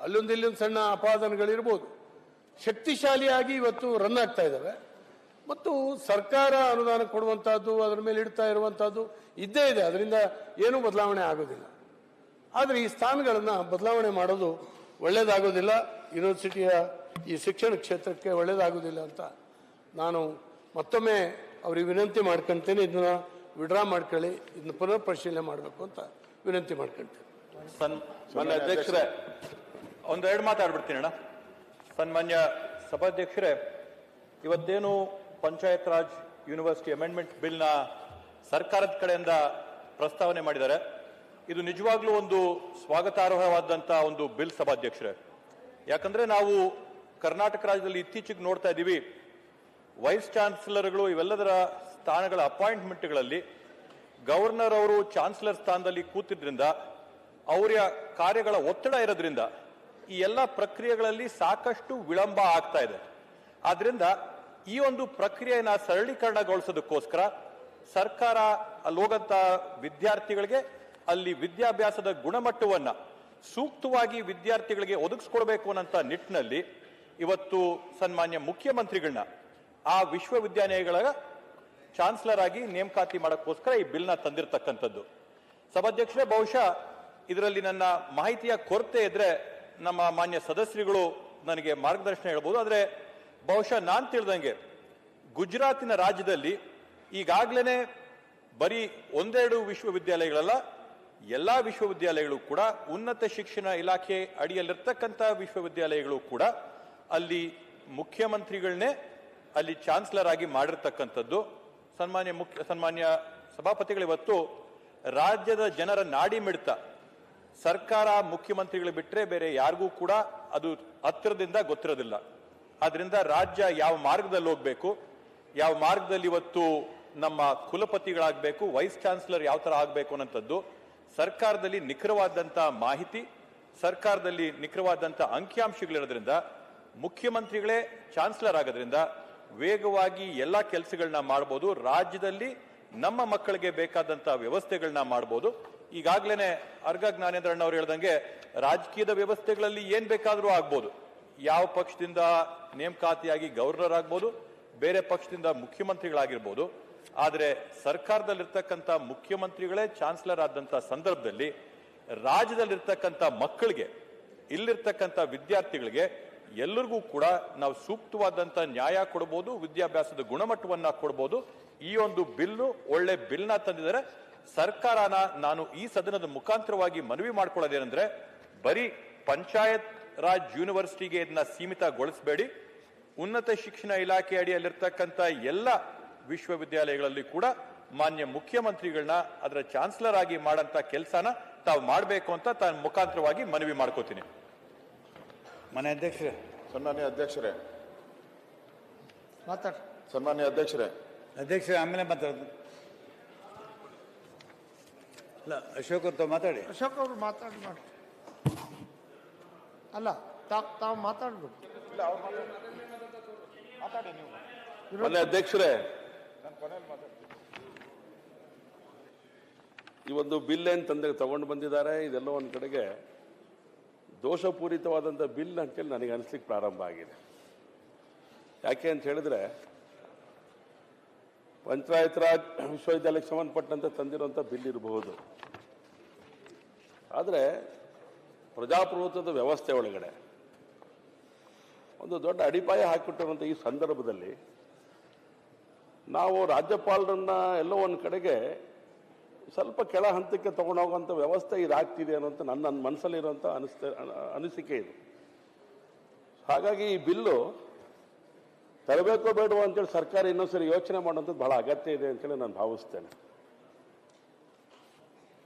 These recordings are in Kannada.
ಅಲ್ಲೊಂದು ಇಲ್ಲೊಂದು ಸಣ್ಣ ಅಪಾದನಗಳಿರ್ಬೋದು. ಶಕ್ತಿಶಾಲಿಯಾಗಿ ಇವತ್ತು ರನ್ ಆಗ್ತಾ ಇದ್ದಾವೆ ಮತ್ತು ಸರ್ಕಾರ ಅನುದಾನ ಕೊಡುವಂತಹದ್ದು, ಅದರ ಮೇಲೆ ಇಡ್ತಾ ಇರುವಂತಹದ್ದು ಇದ್ದೇ ಇದೆ. ಅದರಿಂದ ಏನೂ ಬದಲಾವಣೆ ಆಗೋದಿಲ್ಲ. ಆದರೆ ಈ ಸ್ಥಾನಗಳನ್ನು ಬದಲಾವಣೆ ಮಾಡೋದು ಒಳ್ಳೆಯದಾಗೋದಿಲ್ಲ ಯೂನಿವರ್ಸಿಟಿಯ ಈ ಶಿಕ್ಷಣ ಕ್ಷೇತ್ರಕ್ಕೆ ಒಳ್ಳೆಯದಾಗೋದಿಲ್ಲ ಅಂತ ನಾನು ಮತ್ತೊಮ್ಮೆ ಅವ್ರಿಗೆ ವಿನಂತಿ ಮಾಡ್ಕೊಳ್ತೇನೆ ಇದನ್ನ ವಿಡ್ರಾ ಮಾಡ್ಕೊಳ್ಳಿ. ಇದನ್ನ ಪುನರ್ ಪರಿಶೀಲನೆ ಮಾಡಬೇಕು ಅಂತ ವಿನಂತಿ ಮಾಡ್ಕೊಳ್ತೇನೆ ಸನ್ಮಾನ್ಯ ಅಧ್ಯಕ್ಷರೇ. ಒಂದೆರಡು ಮಾತಾಡ್ಬಿಡ್ತೀನಿ ಅಣ್ಣ. ಸನ್ಮಾನ್ಯ ಸಭಾಧ್ಯಕ್ಷರೇ ಇವತ್ತೇನು ಪಂಚಾಯತ್ ರಾಜ್ ಯೂನಿವರ್ಸಿಟಿ ಅಮೆಂಡ್ಮೆಂಟ್ ಬಿಲ್ನ ಸರ್ಕಾರದ ಕಡೆಯಿಂದ ಪ್ರಸ್ತಾವನೆ ಮಾಡಿದ್ದಾರೆ. ಇದು ನಿಜವಾಗ್ಲೂ ಒಂದು ಸ್ವಾಗತಾರ್ಹವಾದಂಥ ಒಂದು ಬಿಲ್ ಸಭಾಧ್ಯಕ್ಷರೇ. ಯಾಕಂದ್ರೆ ನಾವು ಕರ್ನಾಟಕ ರಾಜ್ಯದಲ್ಲಿ ಇತ್ತೀಚೆಗೆ ನೋಡ್ತಾ ಇದ್ದೀವಿ ವೈಸ್ ಚಾನ್ಸಲರ್ಗಳು ಇವೆಲ್ಲದರ ಸ್ಥಾನಗಳ ಅಪಾಯಿಂಟ್ಮೆಂಟ್ಗಳಲ್ಲಿ ಗವರ್ನರ್ ಅವರು ಚಾನ್ಸಲರ್ ಸ್ಥಾನದಲ್ಲಿ ಕೂತಿದ್ರಿಂದ ಅವರ ಕಾರ್ಯಗಳ ಒತ್ತಡ ಇರೋದ್ರಿಂದ ಈ ಎಲ್ಲ ಪ್ರಕ್ರಿಯೆಗಳಲ್ಲಿ ಸಾಕಷ್ಟು ವಿಳಂಬ ಆಗ್ತಾ ಇದೆ. ಆದ್ರಿಂದ ಈ ಒಂದು ಪ್ರಕ್ರಿಯೆನ ಸರಳೀಕರಣಗೊಳಿಸೋದಕ್ಕೋಸ್ಕರ ಸರ್ಕಾರ ಅಲ್ಲಿ ಹೋಗಂತ ವಿದ್ಯಾರ್ಥಿಗಳಿಗೆ ಅಲ್ಲಿ ವಿದ್ಯಾಭ್ಯಾಸದ ಗುಣಮಟ್ಟವನ್ನ ಸೂಕ್ತವಾಗಿ ವಿದ್ಯಾರ್ಥಿಗಳಿಗೆ ಒದಗಿಸ್ಕೊಡ್ಬೇಕು ಅನ್ನೋಂಥ ನಿಟ್ಟಿನಲ್ಲಿ ಇವತ್ತು ಸನ್ಮಾನ್ಯ ಮುಖ್ಯಮಂತ್ರಿಗಳನ್ನ ಆ ವಿಶ್ವವಿದ್ಯಾಲಯಗಳ ಚಾನ್ಸಲರ್ ಆಗಿ ನೇಮಕಾತಿ ಮಾಡೋಕ್ಕೋಸ್ಕರ ಈ ಬಿಲ್ನ ತಂದಿರತಕ್ಕಂಥದ್ದು. ಸಭಾಧ್ಯಕ್ಷರೇ, ಬಹುಶಃ ಇದರಲ್ಲಿ ನನ್ನ ಮಾಹಿತಿಯ ಕೊರತೆ ಇದ್ರೆ ನಮ್ಮ ಮಾನ್ಯ ಸದಸ್ಯರುಗಳು ನನಗೆ ಮಾರ್ಗದರ್ಶನ ಹೇಳ್ಬೋದು. ಆದರೆ ಬಹುಶಃ ನಾನು ತಿಳಿದಂಗೆ ಗುಜರಾತಿನ ರಾಜ್ಯದಲ್ಲಿ ಈಗಾಗಲೇ ಬರೀ ಒಂದೆರಡು ವಿಶ್ವವಿದ್ಯಾಲಯಗಳಲ್ಲ, ಎಲ್ಲ ವಿಶ್ವವಿದ್ಯಾಲಯಗಳು ಕೂಡ ಉನ್ನತ ಶಿಕ್ಷಣ ಇಲಾಖೆ ಅಡಿಯಲ್ಲಿರ್ತಕ್ಕಂಥ ವಿಶ್ವವಿದ್ಯಾಲಯಗಳು ಕೂಡ ಅಲ್ಲಿ ಮುಖ್ಯಮಂತ್ರಿಗಳನ್ನೇ ಅಲ್ಲಿ ಚಾನ್ಸಲರ್ ಆಗಿ ಮಾಡಿರ್ತಕ್ಕಂಥದ್ದು. ಸನ್ಮಾನ್ಯ ಮುಖ್ಯ, ಸನ್ಮಾನ್ಯ ಸಭಾಪತಿಗಳಿವತ್ತು ರಾಜ್ಯದ ಜನರ ನಾಡಿ ಮಿಡ್ತ ಸರ್ಕಾರ ಮುಖ್ಯಮಂತ್ರಿಗಳು ಬಿಟ್ಟರೆ ಬೇರೆ ಯಾರಿಗೂ ಕೂಡ ಅದು ಹತ್ತಿರದಿಂದ ಗೊತ್ತಿರೋದಿಲ್ಲ. ಆದ್ರಿಂದ ರಾಜ್ಯ ಯಾವ ಮಾರ್ಗದಲ್ಲಿ ಹೋಗ್ಬೇಕು, ಯಾವ ಮಾರ್ಗದಲ್ಲಿ ಇವತ್ತು ನಮ್ಮ ಕುಲಪತಿಗಳಾಗಬೇಕು, ವೈಸ್ ಚಾನ್ಸಲರ್ ಯಾವ ಥರ ಆಗಬೇಕು ಅನ್ನೋಂಥದ್ದು ಸರ್ಕಾರದಲ್ಲಿ ನಿಖರವಾದಂಥ ಮಾಹಿತಿ, ಸರ್ಕಾರದಲ್ಲಿ ನಿಖರವಾದಂಥ ಅಂಕಿಅಂಶಗಳಿರೋದ್ರಿಂದ ಮುಖ್ಯಮಂತ್ರಿಗಳೇ ಚಾನ್ಸಲರ್ ಆಗೋದ್ರಿಂದ ವೇಗವಾಗಿ ಎಲ್ಲ ಕೆಲಸಗಳನ್ನ ಮಾಡ್ಬೋದು, ರಾಜ್ಯದಲ್ಲಿ ನಮ್ಮ ಮಕ್ಕಳಿಗೆ ಬೇಕಾದಂಥ ವ್ಯವಸ್ಥೆಗಳನ್ನ ಮಾಡಬಹುದು ಈಗಾಗಲೇ ಅರ್ಗ ಜ್ಞಾನೇಂದ್ರಣ್ಣ ಅವ್ರು ಹೇಳ್ದಂಗೆ ರಾಜಕೀಯದ ವ್ಯವಸ್ಥೆಗಳಲ್ಲಿ ಏನ್ ಬೇಕಾದ್ರೂ ಆಗ್ಬೋದು. ಯಾವ ಪಕ್ಷದಿಂದ ನೇಮಕಾತಿಯಾಗಿ ಗವರ್ನರ್ ಆಗ್ಬೋದು ಬೇರೆ ಪಕ್ಷದಿಂದ ಮುಖ್ಯಮಂತ್ರಿಗಳಾಗಿರ್ಬೋದು. ಆದರೆ ಸರ್ಕಾರದಲ್ಲಿರ್ತಕ್ಕಂಥ ಮುಖ್ಯಮಂತ್ರಿಗಳೇ ಚಾನ್ಸಲರ್ ಆದಂತ ಸಂದರ್ಭದಲ್ಲಿ ರಾಜ್ಯದಲ್ಲಿರ್ತಕ್ಕಂಥ ಮಕ್ಕಳಿಗೆ, ಇಲ್ಲಿರ್ತಕ್ಕಂಥ ವಿದ್ಯಾರ್ಥಿಗಳಿಗೆ ಎಲ್ಲರಿಗೂ ಕೂಡ ನಾವು ಸೂಕ್ತವಾದಂತ ನ್ಯಾಯ ಕೊಡಬಹುದು ವಿದ್ಯಾಭ್ಯಾಸದ ಗುಣಮಟ್ಟವನ್ನ ಕೊಡಬಹುದು ಈ ಒಂದು ಬಿಲ್ಲು ಒಳ್ಳೆ ಬಿಲ್ನ ತಂದಿದ್ದಾರೆ. ಸರ್ಕಾರನ ನಾನು ಈ ಸದನದ ಮುಖಾಂತರವಾಗಿ ಮನವಿ ಮಾಡ್ಕೊಳ್ಳೋದೇನೆಂದ್ರೆ ಬರೀ ಪಂಚಾಯತ್ ರಾಜ್ ಯೂನಿವರ್ಸಿಟಿಗೆ ಇದನ್ನ ಸೀಮಿತಗೊಳಿಸಬೇಡಿ. ಉನ್ನತ ಶಿಕ್ಷಣ ಇಲಾಖೆ ಅಡಿಯಲ್ಲಿರ್ತಕ್ಕಂಥ ಎಲ್ಲ ವಿಶ್ವವಿದ್ಯಾಲಯಗಳಲ್ಲಿ ಕೂಡ ಮಾನ್ಯ ಮುಖ್ಯಮಂತ್ರಿಗಳನ್ನ ಅದರ ಚಾನ್ಸಲರ್ ಆಗಿ ಮಾಡಂತ ಕೆಲಸನ ತಾವು ಮಾಡಬೇಕು ಅಂತ ತಾನು ಮುಖಾಂತರವಾಗಿ ಮನವಿ ಮಾಡ್ಕೋತೀನಿ. ಮನೆ ಅಧ್ಯಕ್ಷರೇ. ಸನ್ಮಾನ್ಯ ಅಧ್ಯಕ್ಷರೇ. ಮಾತಾಡ. ಸನ್ಮಾನ್ಯ ಅಧ್ಯಕ್ಷರೇ. ಅಧ್ಯಕ್ಷರೇ ಆಮೇಲೆ ಮಾತಾಡೋದು. ಇಲ್ಲ ಅಶೋಕ್ ಅವ್ರ ತಾವು ಮಾತಾಡಿ. ಅಶೋಕ್ ಅವರು ಮಾತಾಡಿ ಮಾಡಿ. ಅಲ್ಲ ತಾವು ತಾವು ಮಾತಾಡ್ಬೇಕು ಅಧ್ಯಕ್ಷರೇ. ಈ ಒಂದು ಬಿಲ್ ಏನ್ ತಂದೆ ತಗೊಂಡು ಬಂದಿದ್ದಾರೆ ಇದೆಲ್ಲ ಒಂದು ಕಡೆಗೆ ದೋಷಪೂರಿತವಾದಂಥ ಬಿಲ್ ಅಂತೇಳಿ ನನಗೆ ಅನಿಸ್ಲಿಕ್ಕೆ ಪ್ರಾರಂಭ ಆಗಿದೆ. ಯಾಕೆ ಅಂತ ಹೇಳಿದ್ರೆ ಪಂಚಾಯತ್ ರಾಜ್ ವಿಶ್ವವಿದ್ಯಾಲಯಕ್ಕೆ ಸಂಬಂಧಪಟ್ಟಂತೆ ತಂದಿರುವಂಥ ಬಿಲ್ ಇರಬಹುದು ಆದರೆ ಪ್ರಜಾಪ್ರಭುತ್ವದ ವ್ಯವಸ್ಥೆ ಒಳಗಡೆ ಒಂದು ದೊಡ್ಡ ಅಡಿಪಾಯ ಹಾಕಿಬಿಟ್ಟಿರುವಂಥ ಈ ಸಂದರ್ಭದಲ್ಲಿ ನಾವು ರಾಜ್ಯಪಾಲರನ್ನ ಎಲ್ಲೋ ಒಂದು ಕಡೆಗೆ ಸ್ವಲ್ಪ ಕೆಳ ಹಂತಕ್ಕೆ ತಗೊಂಡೋಗುವಂಥ ವ್ಯವಸ್ಥೆ ಇದಾಗ್ತಿದೆ ಅನ್ನೋಂಥ ನನ್ನ ನನ್ನ ಮನಸ್ಸಲ್ಲಿರುವಂಥ ಅನಿಸ್ತ ಅನಿಸಿಕೆ ಇದು. ಹಾಗಾಗಿ ಈ ಬಿಲ್ಲು ತರಬೇಕೋ ಬೇಡವೋ ಅಂತೇಳಿ ಸರ್ಕಾರ ಇನ್ನೊಂದ್ಸರಿ ಯೋಚನೆ ಮಾಡುವಂಥದ್ದು ಬಹಳ ಅಗತ್ಯ ಇದೆ ಅಂತೇಳಿ ನಾನು ಭಾವಿಸ್ತೇನೆ.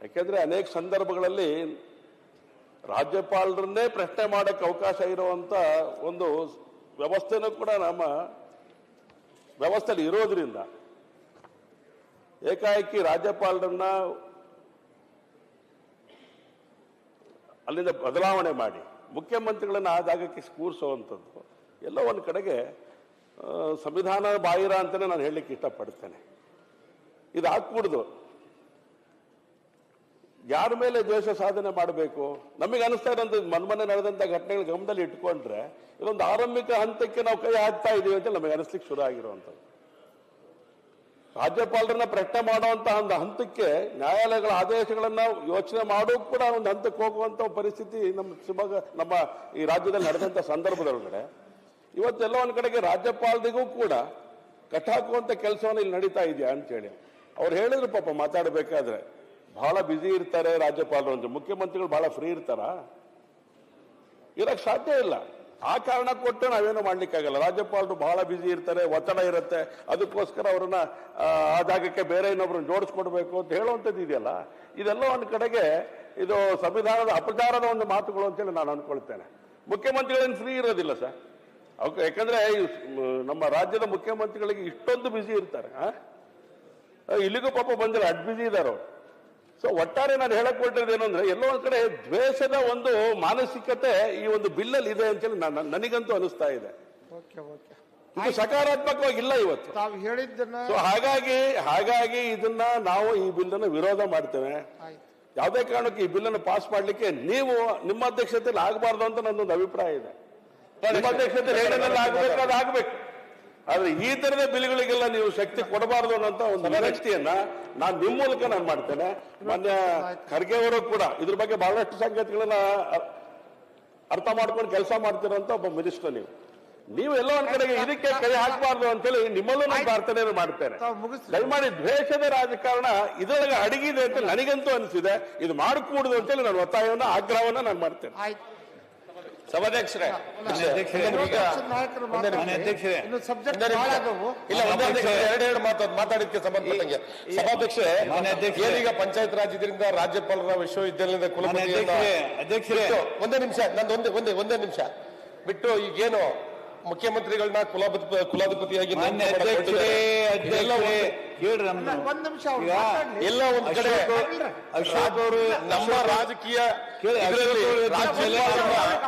ಯಾಕೆಂದ್ರೆ ಅನೇಕ ಸಂದರ್ಭಗಳಲ್ಲಿ ರಾಜ್ಯಪಾಲರನ್ನೇ ಪ್ರಶ್ನೆ ಮಾಡಕ್ಕೆ ಅವಕಾಶ ಇರುವಂತ ಒಂದು ವ್ಯವಸ್ಥೆನೂ ಕೂಡ ನಮ್ಮ ವ್ಯವಸ್ಥೆಯಲ್ಲಿ ಇರೋದ್ರಿಂದ ಏಕಾಏಕಿ ರಾಜ್ಯಪಾಲರನ್ನ ಅಲ್ಲಿಂದ ಬದಲಾವಣೆ ಮಾಡಿ ಮುಖ್ಯಮಂತ್ರಿಗಳನ್ನ ಆ ಜಾಗಕ್ಕೆ ಕೂರಿಸುವಂಥದ್ದು ಎಲ್ಲ ಒಂದು ಕಡೆಗೆ ಸಂವಿಧಾನ ಬಾಹಿರ ಅಂತಲೇ ನಾನು ಹೇಳಲಿಕ್ಕೆ ಇಷ್ಟಪಡ್ತೇನೆ. ಇದು ಹಾಕ್ಬಿಡ್ದು. ಯಾರ ಮೇಲೆ ದ್ವೇಷ ಸಾಧನೆ ಮಾಡಬೇಕು? ನಮಗೆ ಅನಿಸ್ತಾ ಇರೋಂಥ ಮನ್ಮನೆ ನಡೆದಂಥ ಘಟನೆಗಳ ಗಮನದಲ್ಲಿ ಇಟ್ಕೊಂಡ್ರೆ ಇದೊಂದು ಆರಂಭಿಕ ಹಂತಕ್ಕೆ ನಾವು ಕೈ ಹಾಕ್ತಾ ಇದೀವಿ ಅಂತ ನಮಗೆ ಅನಿಸ್ಲಿಕ್ಕೆ ಶುರು ಆಗಿರುವಂಥದ್ದು. ರಾಜ್ಯಪಾಲರನ್ನ ಪ್ರಶ್ನೆ ಮಾಡುವಂತ ಒಂದು ಹಂತಕ್ಕೆ ನ್ಯಾಯಾಲಯಗಳ ಆದೇಶಗಳನ್ನ ಯೋಚನೆ ಮಾಡೋ ಕೂಡ ಒಂದು ಹಂತಕ್ಕೆ ಹೋಗುವಂತ ಪರಿಸ್ಥಿತಿ ನಮ್ಮ ಶಿವಮೊಗ್ಗ, ನಮ್ಮ ಈ ರಾಜ್ಯದಲ್ಲಿ ನಡೆದಂತ ಸಂದರ್ಭದೊಳಗಡೆ ಇವತ್ತೆಲ್ಲ ಒಂದ್ ಕಡೆಗೆ ರಾಜ್ಯಪಾಲರಿಗೂ ಕೂಡ ಕಟ್ಟಾಕುವಂತ ಕೆಲಸವನ್ನು ಇಲ್ಲಿ ನಡೀತಾ ಇದೆಯಾ ಅಂತೇಳಿ ಅವ್ರು ಹೇಳಿದ್ರು ಪಾಪ ಮಾತಾಡಬೇಕಾದ್ರೆ. ಬಹಳ ಬ್ಯುಸಿ ಇರ್ತಾರೆ ರಾಜ್ಯಪಾಲರು ಅಂತ. ಮುಖ್ಯಮಂತ್ರಿಗಳು ಬಹಳ ಫ್ರೀ ಇರ್ತಾರ? ಇರಕ್ ಸಾಧ್ಯ ಇಲ್ಲ. ಆ ಕಾರಣ ಕೊಟ್ಟು ನಾವೇನು ಮಾಡ್ಲಿಕ್ಕಾಗಲ್ಲ. ರಾಜ್ಯಪಾಲರು ಬಹಳ ಬ್ಯುಸಿ ಇರ್ತಾರೆ ಒತ್ತಡ ಇರುತ್ತೆ. ಅದಕ್ಕೋಸ್ಕರ ಅವ್ರನ್ನ ಆ, ಜಾಗಕ್ಕೆ ಬೇರೆ ಇನ್ನೊಬ್ರನ್ನ ಜೋಡಿಸ್ಕೊಡ್ಬೇಕು ಅಂತ ಹೇಳುವಂಥದ್ದು ಇದೆಯಲ್ಲ? ಇದೆಲ್ಲ ಒಂದು ಕಡೆಗೆ ಇದು ಸಂವಿಧಾನದ ಅಪಚಾರದ ಒಂದು ಮಾತುಗಳು ಅಂತೇಳಿ ನಾನು ಅನ್ಕೊಳ್ತೇನೆ. ಮುಖ್ಯಮಂತ್ರಿಗಳೇನು ಫ್ರೀ ಇರೋದಿಲ್ಲ ಸರ್? ಯಾಕಂದ್ರೆ ನಮ್ಮ ರಾಜ್ಯದ ಮುಖ್ಯಮಂತ್ರಿಗಳಿಗೆ ಇಷ್ಟೊಂದು ಬ್ಯುಸಿ ಇರ್ತಾರೆ? ಇಲ್ಲಿಗೂ ಪಾಪ ಬಂದಿಲ್ಲ ಅಡ್ ಬ್ಯುಸಿ ಇದ್ದಾರೆ ಸೊ ಒಟ್ಟಾರೆ ನಾನು ಹೇಳಕ್ ಏನು ಅಂದ್ರೆ ಎಲ್ಲೋ ಒಂದ್ ಕಡೆ ದ್ವೇಷದ ಒಂದು ಮಾನಸಿಕತೆ ಈ ಒಂದು ಬಿಲ್ಲಲ್ಲಿ ಇದೆ ಅಂತೇಳಿ ನಾನು ನನಗಂತೂ ಅನಿಸ್ತಾ ಇದೆ. ಇದು ಸಕಾರಾತ್ಮಕವಾಗಿಲ್ಲ ಇವತ್ತು. ತಾವು ಹೇಳಿದ್ದನ್ನ ಸೊ ಹಾಗಾಗಿ ಹಾಗಾಗಿ ಇದನ್ನ ನಾವು ಈ ಬಿಲ್ ಅನ್ನು ವಿರೋಧ ಮಾಡ್ತೇವೆ. ಯಾವುದೇ ಕಾರಣಕ್ಕೆ ಈ ಬಿಲ್ ಅನ್ನು ಪಾಸ್ ಮಾಡ್ಲಿಕ್ಕೆ ನೀವು ನಿಮ್ಮ ಅಧ್ಯಕ್ಷತೆಯಲ್ಲಿ ಆಗಬಾರ್ದು ಅಂತ ನನ್ನೊಂದು ಅಭಿಪ್ರಾಯ ಇದೆ. ಏನೇನೆಲ್ಲ ಆಗ್ಬೇಕು ಅದು ಆಗ್ಬೇಕು ಆದ್ರೆ ಈ ತರದ ಬಿಲ್ಗಳಿಗೆಲ್ಲ ನೀವು ಶಕ್ತಿ ಕೊಡಬಾರದು ಅನ್ನೋಂತ ಒಂದು ವಿನಂತಿಯನ್ನ ನಾನು ನಿಮ್ಮ ಮೂಲಕ ನಾನು ಮಾಡ್ತೇನೆ. ಮಾನ್ಯ ಖರ್ಗೆ ಅವರು ಕೂಡ ಇದ್ರ ಬಗ್ಗೆ ಬಹಳಷ್ಟು ಸಂಗತಿಗಳನ್ನ ಅರ್ಥ ಮಾಡ್ಕೊಂಡು ಕೆಲಸ ಮಾಡ್ತೀರಂತ ಒಬ್ಬ ಮಿನಿಸ್ಟರ್ ನೀವು. ನೀವು ಎಲ್ಲೋ ಒಂದ್ ಕಡೆಗೆ ಇದಕ್ಕೆ ಕೈ ಹಾಕಬಾರ್ದು ಅಂತೇಳಿ ನಿಮ್ಮಲ್ಲೂ ನಾನು ಪ್ರಾರ್ಥನೆ ಮಾಡ್ತೇನೆ. ದಯಮಾಡಿ ದ್ವೇಷದ ರಾಜಕಾರಣ ಇದರೊಳಗೆ ಅಡಗಿದೆ ಅಂತ ನನಗಂತೂ ಅನಿಸಿದೆ. ಇದು ಮಾಡಕೂಡದು ಅಂತೇಳಿ ನಾನು ಒತ್ತಾಯವನ್ನ ಆಗ್ರಹವನ್ನ ನಾನು ಮಾಡ್ತೇನೆ. ಆಯ್ತು. ಸಭಾಧ್ಯಕ್ಷರೇ. ಇಲ್ಲ ಎರಡೆರಡು ಮಾತು ಮಾತಾಡಿದ್ಕೆ ಸಂಬಂಧಪಟ್ಟಂಗೆ. ಸಭಾಧ್ಯಕ್ಷರೇ. ಏನೀಗ ಪಂಚಾಯತ್ ರಾಜ್ ಇದರಿಂದ ರಾಜ್ಯಪಾಲರ ವಿಶ್ವವಿದ್ಯಾಲಯದ ಕುಲಪತಿ ಅಧ್ಯಕ್ಷರೇ ಒಂದೇ ನಿಮಿಷ ನಂದು ಒಂದೇ ಒಂದೇ ಒಂದೇ ನಿಮಿಷ. ಬಿಟ್ಟು ಈಗೇನು ಮುಖ್ಯಮಂತ್ರಿಗಳನ್ನ ಕುಲಾಧಿಪ ಕುಲಾಧಿಪತಿಯಾಗಿ. ಒಂದು- ನಿಮಿಷ ಎಲ್ಲ ಒಂದ್ ಕಡೆ ಅಶೋಕ್ ಅವರು ನಮ್ಮ ರಾಜಕೀಯ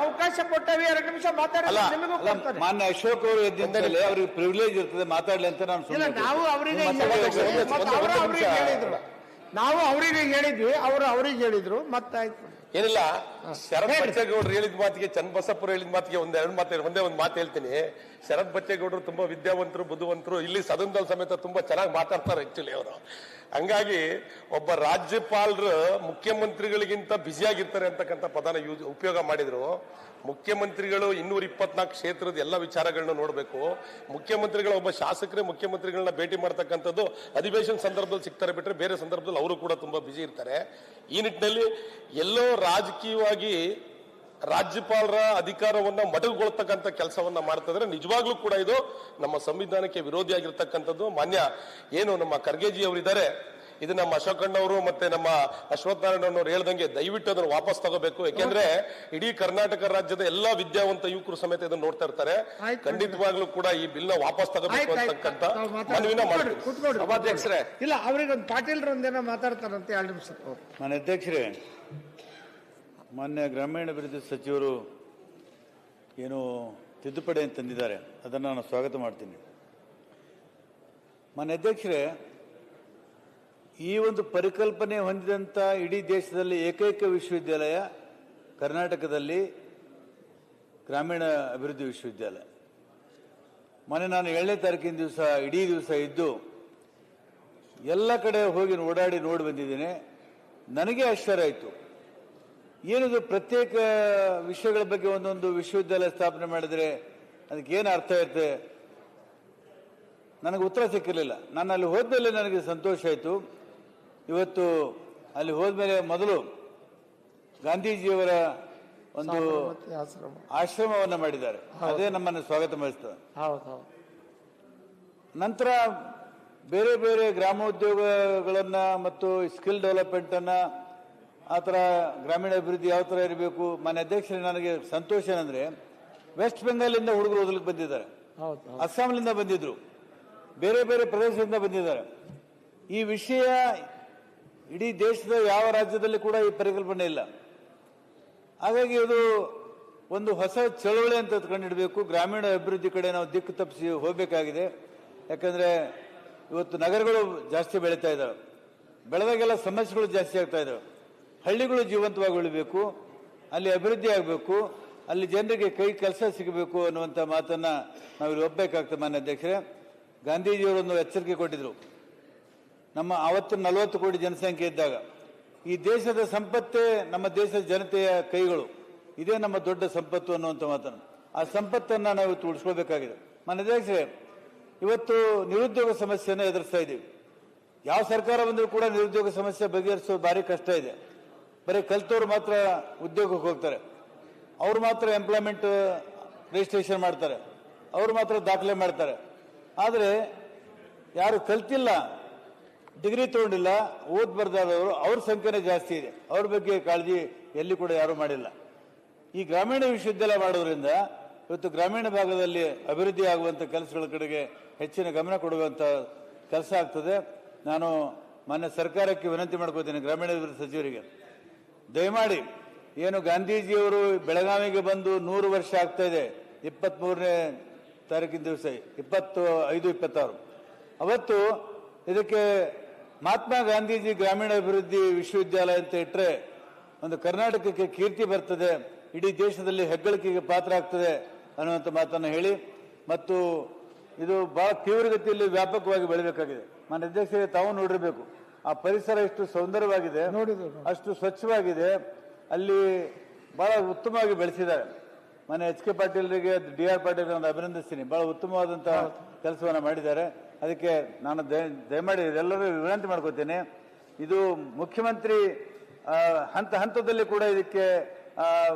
ಅವಕಾಶ ಕೊಟ್ಟವಿ ಎರಡು ನಿಮಿಷ ಮಾತಾಡಲ್ಲ ನಿಮಗೂ ಮಾನ್ಯ ಅಶೋಕ್ ಅವರು ಎದ್ದಿಂದಲೇ ಅವ್ರಿಗೆ ಪ್ರಿವಿಲೇಜ್ ಇರ್ತದೆ ಮಾತಾಡ್ಲಿ ಅಂತ ನಾನು ಇಲ್ಲ ನಾವು ಅವರಿಗೆ. ಹೇಳಿದ್ರು. ನಾವು ಅವರಿಗೆ ಹೇಳಿದ್ವಿ ಅವರು ಅವ್ರಿಗೆ ಹೇಳಿದ್ರು. ಮತ್ತಾಯ್ತು. ಏನಿಲ್ಲ ಶರತ್ ಬಚ್ಚೇಗೌಡರು ಹೇಳಿದ ಮಾತಿಗೆ ಚನ್ನಬಸಪ್ಪರು ಹೇಳಿದ ಮಾತಿಗೆ ಒಂದ್ ಎರಡು ಮಾತು, ಒಂದೇ ಒಂದು ಮಾತು ಹೇಳ್ತೀನಿ. ಶರತ್ ಬಚ್ಚೇಗೌಡರು ತುಂಬಾ ವಿದ್ಯಾವಂತರು, ಬುದ್ಧಿವಂತರು, ಇಲ್ಲಿ ಸದನದಲ್ಲಿ ಸಮೇತ ತುಂಬಾ ಚೆನ್ನಾಗಿ ಮಾತಾಡ್ತಾರೆ ಆಕ್ಚುಲಿ ಅವರು. ಹಂಗಾಗಿ ಒಬ್ಬ ರಾಜ್ಯಪಾಲರು ಮುಖ್ಯಮಂತ್ರಿಗಳಿಗಿಂತ ಬ್ಯುಸಿಯಾಗಿರ್ತಾರೆ ಅಂತಕ್ಕಂಥ ಪದನ ಯೂಸ್ ಉಪಯೋಗ ಮಾಡಿದ್ರು. ಮುಖ್ಯಮಂತ್ರಿಗಳು ಇನ್ನೂರ ಇಪ್ಪತ್ನಾಲ್ಕು ಕ್ಷೇತ್ರದ ಎಲ್ಲ ವಿಚಾರಗಳನ್ನ ನೋಡಬೇಕು. ಮುಖ್ಯಮಂತ್ರಿಗಳ ಒಬ್ಬ ಶಾಸಕರೇ ಮುಖ್ಯಮಂತ್ರಿಗಳನ್ನ ಭೇಟಿ ಮಾಡ್ತಕ್ಕಂಥದ್ದು ಅಧಿವೇಶನ ಸಂದರ್ಭದಲ್ಲಿ ಸಿಗ್ತಾರೆ ಬಿಟ್ಟರೆ ಬೇರೆ ಸಂದರ್ಭದಲ್ಲಿ ಅವರು ಕೂಡ ತುಂಬಾ ಬ್ಯುಸಿ ಇರ್ತಾರೆ. ಈ ನಿಟ್ಟಿನಲ್ಲಿ ಎಲ್ಲೋ ರಾಜಕೀಯವಾಗಿ ರಾಜ್ಯಪಾಲರ ಅಧಿಕಾರವನ್ನ ಮಟಲ್ಗೊಳ್ತಕ್ಕಂಥ ಕೆಲಸವನ್ನ ಮಾಡ್ತಿದ್ರೆ. ನಿಜವಾಗ್ಲೂ ಕೂಡ ಇದು ನಮ್ಮ ಸಂವಿಧಾನಕ್ಕೆ ವಿರೋಧಿಯಾಗಿರ್ತಕ್ಕಂಥದ್ದು ಮಾನ್ಯ ಏನು ನಮ್ಮ ಖರ್ಗೆಜಿ ಅವರಿದ್ದಾರೆ ಇದು ನಮ್ಮ ಅಶೋಕಣ್ಣವರು ಮತ್ತೆ ನಮ್ಮ ಅಶ್ವಥ್ ನಾರಾಯಣ ಅವರು ಹೇಳ್ದಂಗೆ ದಯವಿಟ್ಟು ಅದನ್ನು ವಾಪಸ್ ತಗೋಬೇಕು. ಯಾಕೆಂದ್ರೆ ಇಡೀ ಕರ್ನಾಟಕ ರಾಜ್ಯದ ಎಲ್ಲಾ ವಿದ್ಯಾವಂತ ಯುವಕರು ಸಮೇತ ಇದನ್ನ ನೋಡ್ತಾ ಇರ್ತಾರೆ. ಖಂಡಿತವಾಗ್ಲೂ ಕೂಡ ಈ ಬಿಲ್ನ ವಾಪಸ್ ತಗೋಬೇಕು ಅಂತಕ್ಕಂಥ. ಮನವಿನ. ಸಭಾಧ್ಯಕ್ಷರೇ. ಇಲ್ಲ ಅವ್ರಿಗೆ ಒಂದು ಒಂದೇನೋ ಮಾತಾಡ್ತಾರಂತೆ ಎರಡು ನಿಮಿಷ ಅಧ್ಯಕ್ಷರೇ ಮಾನ್ಯ ಗ್ರಾಮೀಣಾಭಿವೃದ್ಧಿ ಸಚಿವರು ಏನು ತಿದ್ದುಪಡಿ ತಂದಿದ್ದಾರೆ. ಅದನ್ನು ನಾನು ಸ್ವಾಗತ ಮಾಡ್ತೀನಿ. ಮಾನ್ಯ ಅಧ್ಯಕ್ಷರೇ, ಈ ಒಂದು ಪರಿಕಲ್ಪನೆ ಹೊಂದಿದಂಥ ಇಡೀ ದೇಶದಲ್ಲಿ ಏಕೈಕ ವಿಶ್ವವಿದ್ಯಾಲಯ ಕರ್ನಾಟಕದಲ್ಲಿ ಗ್ರಾಮೀಣ ಅಭಿವೃದ್ಧಿ ವಿಶ್ವವಿದ್ಯಾಲಯ. ಮೊನ್ನೆ ನಾನು ಏಳನೇ ತಾರೀಕಿನ ದಿವಸ, ಇಡೀ ದಿವಸ ಇದ್ದು ಎಲ್ಲ ಕಡೆ ಹೋಗಿ ಓಡಾಡಿ ನೋಡಿ ಬಂದಿದ್ದೀನಿ. ನನಗೆ ಆಶ್ಚರ್ಯ ಆಯಿತು. ಏನಿದು ಪ್ರತ್ಯೇಕ ವಿಷಯಗಳ ಬಗ್ಗೆ ಒಂದೊಂದು ವಿಶ್ವವಿದ್ಯಾಲಯ ಸ್ಥಾಪನೆ ಮಾಡಿದರೆ ಅದಕ್ಕೆ ಏನು ಅರ್ಥ ಇರುತ್ತೆ? ನನಗೆ ಉತ್ತರ ಸಿಕ್ಕಿರಲಿಲ್ಲ. ನಾನು ಅಲ್ಲಿ ಹೋದ್ಮೇಲೆ ನನಗೆ ಸಂತೋಷ ಆಯಿತು. ಇವತ್ತು ಅಲ್ಲಿ ಹೋದ್ಮೇಲೆ ಮೊದಲು ಗಾಂಧೀಜಿಯವರ ಒಂದು ಆಶ್ರಮ. ಆಶ್ರಮವನ್ನು ಮಾಡಿದ್ದಾರೆ. ಅದೇ ನಮ್ಮನ್ನು ಸ್ವಾಗತ ಮಾಡಿಸ್ತದೆ. ನಂತರ ಬೇರೆ ಬೇರೆ ಗ್ರಾಮೋದ್ಯೋಗಗಳನ್ನ ಮತ್ತು ಸ್ಕಿಲ್ ಡೆವಲಪ್ಮೆಂಟ್ ಅನ್ನ ಆ ಥರ ಗ್ರಾಮೀಣ ಅಭಿವೃದ್ಧಿ ಯಾವ ಥರ ಇರಬೇಕು? ಮನೆ ಅಧ್ಯಕ್ಷರು ನನಗೆ ಸಂತೋಷ ಏನಂದರೆ ವೆಸ್ಟ್ ಬೆಂಗಾಲಿಂದ ಹುಡುಗರು ಓದಲಿಕ್ಕೆ ಬಂದಿದ್ದಾರೆ. ಅಸ್ಸಾಂನಿಂದ ಬಂದಿದ್ರು. ಬೇರೆ ಬೇರೆ ಪ್ರದೇಶದಿಂದ ಬಂದಿದ್ದಾರೆ. ಈ ವಿಷಯ ಇಡೀ ದೇಶದ ಯಾವ ರಾಜ್ಯದಲ್ಲಿ ಕೂಡ ಈ ಪರಿಕಲ್ಪನೆ ಇಲ್ಲ. ಹಾಗಾಗಿ ಇದು ಒಂದು ಹೊಸ ಚಳುವಳಿ ಅಂತ ಕಂಡಿಡಬೇಕು ಗ್ರಾಮೀಣ ಅಭಿವೃದ್ಧಿ ಕಡೆ ನಾವು ದಿಕ್ಕು ತಪ್ಪಿಸಿ ಹೋಗಬೇಕಾಗಿದೆ. ಯಾಕಂದ್ರೆ ಇವತ್ತು ನಗರಗಳು ಜಾಸ್ತಿ ಬೆಳೀತಾ ಇದ್ದಾವೆ. ಬೆಳೆದಾಗೆಲ್ಲ ಸಮಸ್ಯೆಗಳು ಜಾಸ್ತಿ ಆಗ್ತಾ ಇದ್ದಾವೆ. ಹಳ್ಳಿಗಳು ಜೀವಂತವಾಗಿ ಉಳಿಬೇಕು ಅಲ್ಲಿ ಅಭಿವೃದ್ಧಿ ಆಗಬೇಕು, ಅಲ್ಲಿ ಜನರಿಗೆ ಕೈ ಕೆಲಸ ಸಿಗಬೇಕು ಅನ್ನುವಂಥ ಮಾತನ್ನ ನಾವಿಲ್ಲಿ ಒಪ್ಪಬೇಕಾಗ್ತದೆ ಮಾನ್ಯ ಅಧ್ಯಕ್ಷರೇ. ಗಾಂಧೀಜಿಯವರೊಂದು ಎಚ್ಚರಿಕೆ ಕೊಟ್ಟಿದ್ರು. ನಮ್ಮ ಆವತ್ತು ನಲವತ್ತು ಕೋಟಿ ಜನಸಂಖ್ಯೆ ಇದ್ದಾಗ, ಈ ದೇಶದ ಸಂಪತ್ತೇ ನಮ್ಮ ದೇಶದ ಜನತೆಯ ಕೈಗಳು. ಇದೇ ನಮ್ಮ ದೊಡ್ಡ ಸಂಪತ್ತು ಅನ್ನುವಂಥ ಮಾತನ್ನು. ಆ ಸಂಪತ್ತನ್ನು ನಾವು ಇವತ್ತು ಉಳಿಸ್ಕೊಳ್ಬೇಕಾಗಿದೆ. ಮಾನ್ಯ ಅಧ್ಯಕ್ಷರೇ, ಇವತ್ತು ನಿರುದ್ಯೋಗ ಸಮಸ್ಯೆಯನ್ನು ಎದುರಿಸ್ತಾ ಇದ್ದೀವಿ. ಯಾವ ಸರ್ಕಾರ ಬಂದರೂ ಕೂಡ ನಿರುದ್ಯೋಗ ಸಮಸ್ಯೆ ಬಗೆಹರಿಸೋದು ಭಾರಿ ಕಷ್ಟ ಇದೆ. ಬರೀ ಕಲ್ತವ್ರು ಮಾತ್ರ ಉದ್ಯೋಗಕ್ಕೆ ಹೋಗ್ತಾರೆ. ಅವ್ರು ಮಾತ್ರ ಎಂಪ್ಲಾಯ್ಮೆಂಟ್ ರಿಜಿಸ್ಟ್ರೇಷನ್ ಮಾಡ್ತಾರೆ. ಅವ್ರು ಮಾತ್ರ ದಾಖಲೆ ಮಾಡ್ತಾರೆ. ಆದರೆ ಯಾರು ಕಲ್ತಿಲ್ಲ, ಡಿಗ್ರಿ ತಗೊಂಡಿಲ್ಲ, ಓದ್ ಬರ್ದಾದವರು ಅವ್ರ ಸಂಖ್ಯೆನೇ ಜಾಸ್ತಿ ಇದೆ. ಅವ್ರ ಬಗ್ಗೆ ಕಾಳಜಿ ಎಲ್ಲಿ ಕೂಡ ಯಾರು ಮಾಡಿಲ್ಲ. ಈ ಗ್ರಾಮೀಣ ವಿಶ್ವವಿದ್ಯಾಲಯ ಮಾಡೋದ್ರಿಂದ ಇವತ್ತು ಗ್ರಾಮೀಣ ಭಾಗದಲ್ಲಿ ಅಭಿವೃದ್ಧಿ ಆಗುವಂಥ ಕೆಲಸಗಳ ಕಡೆಗೆ ಹೆಚ್ಚಿನ ಗಮನ ಕೊಡುವಂಥ ಕೆಲಸ ಆಗ್ತದೆ. ನಾನು ಮಾನ್ಯ ಸರ್ಕಾರಕ್ಕೆ ವಿನಂತಿ ಮಾಡ್ಕೋತೀನಿ ಗ್ರಾಮೀಣಾಭಿವೃದ್ಧಿ ಸಚಿವರಿಗೆ. ದಯಮಾಡಿ, ಏನು ಗಾಂಧೀಜಿಯವರು ಬೆಳಗಾವಿಗೆ ಬಂದು ನೂರು ವರ್ಷ ಆಗ್ತಾ ಇದೆ ಇಪ್ಪತ್ತ್ ಮೂರನೇ ತಾರೀಕಿನ ದಿವಸ, ಇಪ್ಪತ್ತು, ಐದು, ಇಪ್ಪತ್ತಾರು. ಅವತ್ತು ಇದಕ್ಕೆ ಮಹಾತ್ಮ ಗಾಂಧೀಜಿ ಗ್ರಾಮೀಣಾಭಿವೃದ್ಧಿ ವಿಶ್ವವಿದ್ಯಾಲಯ ಅಂತ ಇಟ್ಟರೆ ಒಂದು ಕರ್ನಾಟಕಕ್ಕೆ ಕೀರ್ತಿ ಬರ್ತದೆ, ಇಡೀ ದೇಶದಲ್ಲಿ ಹೆಗ್ಗಳಿಕೆಗೆ ಪಾತ್ರ ಆಗ್ತದೆ ಅನ್ನುವಂಥ ಮಾತನ್ನು ಹೇಳಿ, ಮತ್ತು ಇದು ಬಹಳ ತೀವ್ರಗತಿಯಲ್ಲಿ ವ್ಯಾಪಕವಾಗಿ ಬೆಳಿಬೇಕಾಗಿದೆ. ಮಾನ್ಯ ಅಧ್ಯಕ್ಷರಿಗೆ ತಾವು ನೋಡಿರಬೇಕು. ಆ ಪರಿಸರ ಎಷ್ಟು ಸೌಂದರ್ಯವಾಗಿದೆ ಅಷ್ಟು ಸ್ವಚ್ಛವಾಗಿದೆ ಅಲ್ಲಿ ಬಹಳ ಉತ್ತಮವಾಗಿ ಬೆಳೆಸಿದ್ದಾರೆ. ಮನೆ ಎಚ್ ಕೆ ಪಾಟೀಲ್ರಿಗೆ ಡಿ ಆರ್ ಪಾಟೀಲ್ ನಾನು ಅಭಿನಂದಿಸ್ತೀನಿ. ಬಹಳ ಉತ್ತಮವಾದಂತಹ ಕೆಲಸವನ್ನು ಮಾಡಿದ್ದಾರೆ. ಅದಕ್ಕೆ ನಾನು ದಯ- ದಯಮಾಡಿ ಎಲ್ಲರೂ ವಿನಂತಿ ಮಾಡ್ಕೋತೇನೆ ಇದು ಮುಖ್ಯಮಂತ್ರಿ ಹಂತ ಹಂತದಲ್ಲಿ ಕೂಡ ಇದಕ್ಕೆ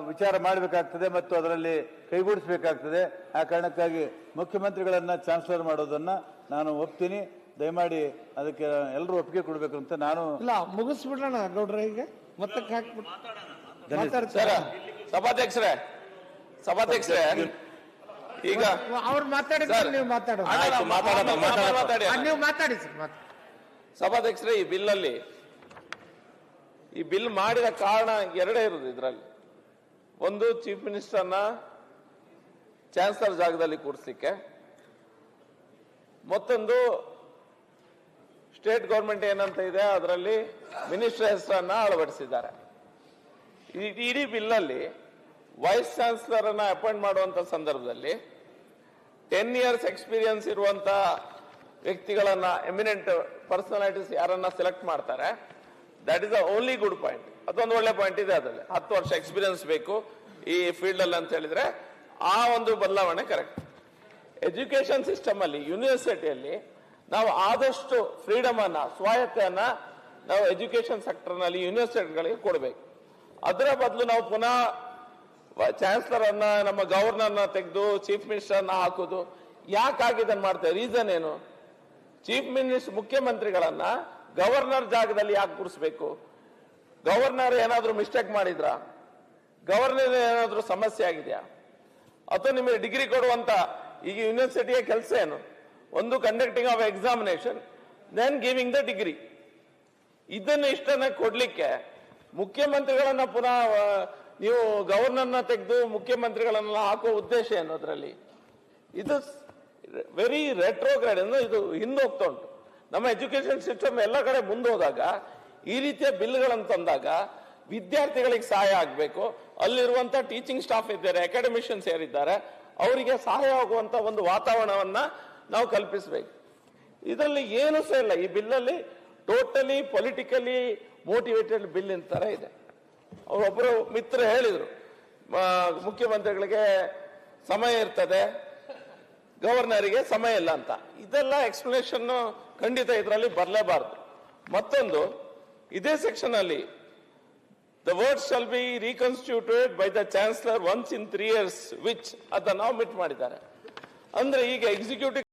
ವಿಚಾರ ಮಾಡಬೇಕಾಗ್ತದೆ ಮತ್ತು ಅದರಲ್ಲಿ ಕೈಗೂಡಿಸಬೇಕಾಗ್ತದೆ. ಆ ಕಾರಣಕ್ಕಾಗಿ ಮುಖ್ಯಮಂತ್ರಿಗಳನ್ನ ಚಾನ್ಸಲರ್ ಮಾಡೋದನ್ನ ನಾನು ಒಪ್ತೀನಿ. ದಯಮಾಡಿ ಅದಕ್ಕೆ ಎಲ್ಲರೂ ಒಪ್ಪಿಗೆ ಕೊಡಬೇಕು ಅಂತ ನಾನು ಇಲ್ಲ ಮುಗಿಸ್ಬಿಡೋಣ ಗೌಡ್ರ ಈಗ. ಮತ್ತೆ ಸಭಾಧ್ಯಕ್ಷರೇ ಸಭಾಧ್ಯಕ್ಷರೇ ಈಗ ಅವ್ರು ಮಾತಾಡಿದ್ರೆ ನೀವು ಮಾತಾಡಿ ನೀವು ಮಾತಾಡಿ ಸರ್ ಸಭಾಧ್ಯಕ್ಷರೇ ಈ ಬಿಲ್ಲಲ್ಲಿ ಈ ಬಿಲ್ ಮಾಡಿದ ಕಾರಣ ಎರಡೇ ಇರುದು ಇದರಲ್ಲಿ. ಒಂದು ಚೀಫ್ ಮಿನಿಸ್ಟರ್ನ ಚಾನ್ಸಲರ್ ಜಾಗದಲ್ಲಿ ಕೂರಿಸ್ಲಿಕ್ಕೆ ಮತ್ತೊಂದು ಸ್ಟೇಟ್ ಗೌರ್ಮೆಂಟ್ ಏನಂತ ಇದೆ, ಅದರಲ್ಲಿ ಮಿನಿಸ್ಟರ್ ಹೆಸರನ್ನ ಅಳವಡಿಸಿದ್ದಾರೆ. ಇಡೀ ಬಿಲ್ಲಲ್ಲಿ ವೈಸ್ ಚಾನ್ಸಲರ್ ಅನ್ನ ಅಪಾಯಿಂಟ್ ಮಾಡುವಂತ ಸಂದರ್ಭದಲ್ಲಿ ಟೆನ್ ಇಯರ್ಸ್ ಎಕ್ಸ್ಪೀರಿಯನ್ಸ್ ಇರುವಂತ ವ್ಯಕ್ತಿಗಳನ್ನ ಎಮಿನೆಂಟ್ ಪರ್ಸನಾಲಿಟೀಸ್ ಯಾರನ್ನ ಸೆಲೆಕ್ಟ್ ಮಾಡ್ತಾರೆ. That is the only good point ಅದೊಂದು ಒಳ್ಳೆ ಪಾಯಿಂಟ್ ಇದೆ ಅದರಲ್ಲಿ. ಹತ್ತು ವರ್ಷ ಎಕ್ಸ್ಪೀರಿಯನ್ಸ್ ಬೇಕು ಈ ಫೀಲ್ಡ್ ಅಲ್ಲಿ ಅಂತ ಹೇಳಿದ್ರೆ ಆ ಒಂದು ಬದಲಾವಣೆ ಕರೆಕ್ಟ್ ಎಜುಕೇಶನ್ ಸಿಸ್ಟಮ್ ಅಲ್ಲಿ ಯೂನಿವರ್ಸಿಟಿಯಲ್ಲಿ ನಾವು ಆದಷ್ಟು ಫ್ರೀಡಮ್ ಅನ್ನ ಸ್ವಾಯತ್ತೆಯನ್ನ ನಾವು ಎಜುಕೇಶನ್ ಸೆಕ್ಟರ್ನಲ್ಲಿ ಯೂನಿವರ್ಸಿಟಿಗಳಿಗೆ ಕೊಡಬೇಕು. ಅದರ ಬದಲು ನಾವು ಪುನಃ ಚಾನ್ಸಲರ್ ಅನ್ನ, ನಮ್ಮ ಗವರ್ನರ್ನ ತೆಗೆದು ಚೀಫ್ ಮಿನಿಸ್ಟರ್ ಅನ್ನ ಹಾಕುದು, ಯಾಕಾಗಿ ಇದನ್ನ ಮಾಡ್ತೇವೆ? ರೀಸನ್ ಏನು? ಚೀಫ್ ಮಿನಿಸ್ಟರ್ ಮುಖ್ಯಮಂತ್ರಿಗಳನ್ನ ಗವರ್ನರ್ ಜಾಗದಲ್ಲಿ ಯಾಕೆ ಕೂರಿಸ್ಬೇಕು ಗವರ್ನರ್ ಏನಾದ್ರೂ ಮಿಸ್ಟೇಕ್ ಮಾಡಿದ್ರ? ಗವರ್ನರ್ ಏನಾದ್ರೂ ಸಮಸ್ಯೆ ಆಗಿದೆಯಾ? ಅಥವಾ ನಿಮಗೆ ಡಿಗ್ರಿ ಕೊಡುವಂತ ಈಗ ಯೂನಿವರ್ಸಿಟಿಯ ಕೆಲಸ ಏನು? ಒಂದು conducting of examination then giving the degree ಇದನ್ನು ಇಷ್ಟನ್ನ ಕೊಡ್ಲಿಕ್ಕೆ ಮುಖ್ಯಮಂತ್ರಿಗಳನ್ನ ಪುನಃ ನೀವು ಗವರ್ನರ್ನ ತೆಗೆದು ಮುಖ್ಯಮಂತ್ರಿಗಳನ್ನೆಲ್ಲ ಹಾಕೋ ಉದ್ದೇಶ ಏನು ಅದರಲ್ಲಿ? ಇದು ವೆರಿ ರೆಟ್ರೋಗ್ರೇಡ್ ಅಂದ್ರೆ ಇದು ಹಿಂದೆ ಹೋಗ್ತಾ ಉಂಟು. ನಮ್ಮ ಎಜುಕೇಶನ್ ಸಿಸ್ಟಮ್ ಎಲ್ಲ ಕಡೆ ಮುಂದೆ ಹೋದಾಗ ಈ ರೀತಿಯ ಬಿಲ್ಗಳನ್ನು ತಂದಾಗ ವಿದ್ಯಾರ್ಥಿಗಳಿಗೆ ಸಹಾಯ ಆಗಬೇಕು. ಅಲ್ಲಿರುವಂತ ಟೀಚಿಂಗ್ ಸ್ಟಾಫ್ ಇದ್ದಾರೆ ಅಕಾಡೆಮಿಷಿಯನ್ಸ್ ಯಾರಿದ್ದಾರೆ, ಅವರಿಗೆ ಸಹಾಯ ಆಗುವಂತ ಒಂದು ವಾತಾವರಣವನ್ನ ನಾವು ಕಲ್ಪಿಸಬೇಕು. ಇದರಲ್ಲಿ ಏನು ಸಹ ಇಲ್ಲ. ಈ ಬಿಲ್ಲಲ್ಲಿ ಟೋಟಲಿ ಪೊಲಿಟಿಕಲಿ ಮೋಟಿವೇಟೆಡ್ ಬಿಲ್ ತರ ಇದೆ. ಅವರೊಬ್ಬರು ಮಿತ್ರ ಹೇಳಿದ್ರು. ಮುಖ್ಯಮಂತ್ರಿಗಳಿಗೆ ಸಮಯ ಇರ್ತದೆ, ಗವರ್ನರಿಗೆ ಸಮಯ ಇಲ್ಲ ಅಂತ. ಇದೆಲ್ಲ ಎಕ್ಸ್ಪ್ಲನೇಷನ್ ಖಂಡಿತ ಇದರಲ್ಲಿ ಬರಲೇಬಾರದು. ಮತ್ತೊಂದು, ಇದೇ ಸೆಕ್ಷನ್ ಅಲ್ಲಿ the word shall be reconstituted by the chancellor once in three years which ಅದನ್ನು ಮಿಟ್ ಮಾಡಿದ್ದಾರೆ. ಅಂದ್ರೆ ಈಗ ಎಕ್ಸಿಕ್ಯೂಟಿವ್